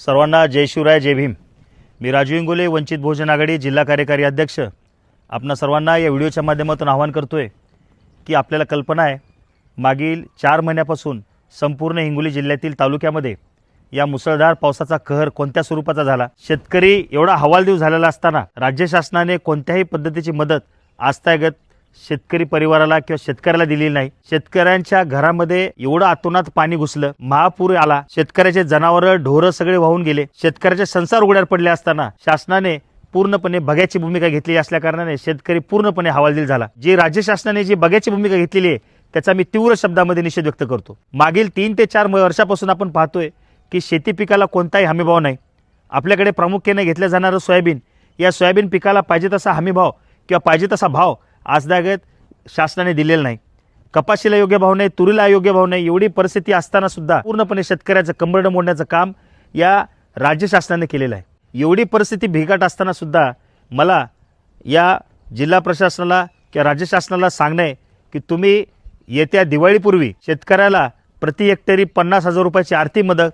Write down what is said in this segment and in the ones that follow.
सर्वांना जय शिवराय जय भीम. मी राजू इंगोले वंचित बहुजन आघाडी जिल्हा कार्यकारी अध्यक्ष. आपणा सर्वांना या व्हिडिओच्या माध्यमातून आवाहन करतो आहे की आपल्याला कल्पना आहे मागील चार महिन्यापासून संपूर्ण हिंगोली जिल्ह्यातील तालुक्यामध्ये या मुसळधार पावसाचा कहर कोणत्या स्वरूपाचा झाला? शेतकरी एवढा हवालदिव झालेला असताना राज्य शासनाने कोणत्याही पद्धतीची मदत आजतागत शेतकरी परिवाराला किंवा शेतकऱ्याला दिलेली नाही. शेतकऱ्यांच्या घरामध्ये एवढं आतोनात पाणी घुसलं महापूर आला शेतकऱ्याचे जनावरं ढोरं सगळे वाहून गेले. शेतकऱ्याचे संसार उघड्यावर पडले असताना शासनाने पूर्णपणे बघ्याची भूमिका घेतलेली असल्या कारणाने शेतकरी पूर्णपणे हवालदिल झाला. जी राज्य शासनाने जी बघ्याची भूमिका घेतलेली आहे त्याचा मी तीव्र शब्दामध्ये निषेध व्यक्त करतो. मागील तीन ते चार वर्षापासून आपण पाहतोय की शेती पिकाला कोणताही हमीभाव नाही. आपल्याकडे प्रामुख्याने घेतलं जाणारं सोयाबीन या सोयाबीन पिकाला पाहिजे तसा हमीभाव किंवा पाहिजे तसा भाव आजदागत शासनाने दिलेलं नाही. कपाशीला योग्य भाव नाही तुरीला योग्य भाव नाही एवढी परिस्थिती असताना सुद्धा पूर्णपणे शेतकऱ्याचं कंबरडं मोडण्याचं काम या राज्य शासनाने केलेलं आहे. एवढी परिस्थिती भेगाट असताना सुद्धा मला या जिल्हा प्रशासनाला किंवा राज्य शासनाला सांगणं आहे की तुम्ही येत्या दिवाळीपूर्वी शेतकऱ्याला प्रति हेक्टरी पन्नास हजार रुपयाची आर्थिक मदत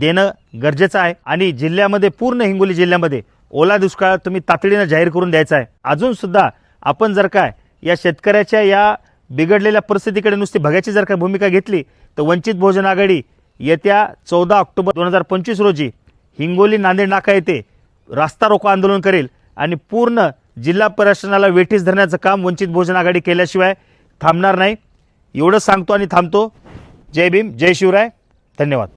देणं गरजेचं आहे आणि जिल्ह्यामध्ये पूर्ण हिंगोली जिल्ह्यामध्ये ओला दुष्काळ तुम्ही तातडीनं जाहीर करून द्यायचा आहे. अजूनसुद्धा आपण जर काय या शेतकऱ्याच्या या बिघडलेल्या परिस्थितीकडे नुसती बघायची जर का भूमिका घेतली तर वंचित बहुजन आघाडी येत्या चौदा ऑक्टोबर दोन हजार पंचवीस रोजी हिंगोली नांदेड नाका येथे रास्ता रोको आंदोलन करेल आणि पूर्ण जिल्हा प्रशासनाला वेठीस धरण्याचं काम वंचित बहुजन आघाडी केल्याशिवाय थांबणार नाही. एवढं सांगतो आणि थांबतो. जय भीम जय शिवराय. धन्यवाद.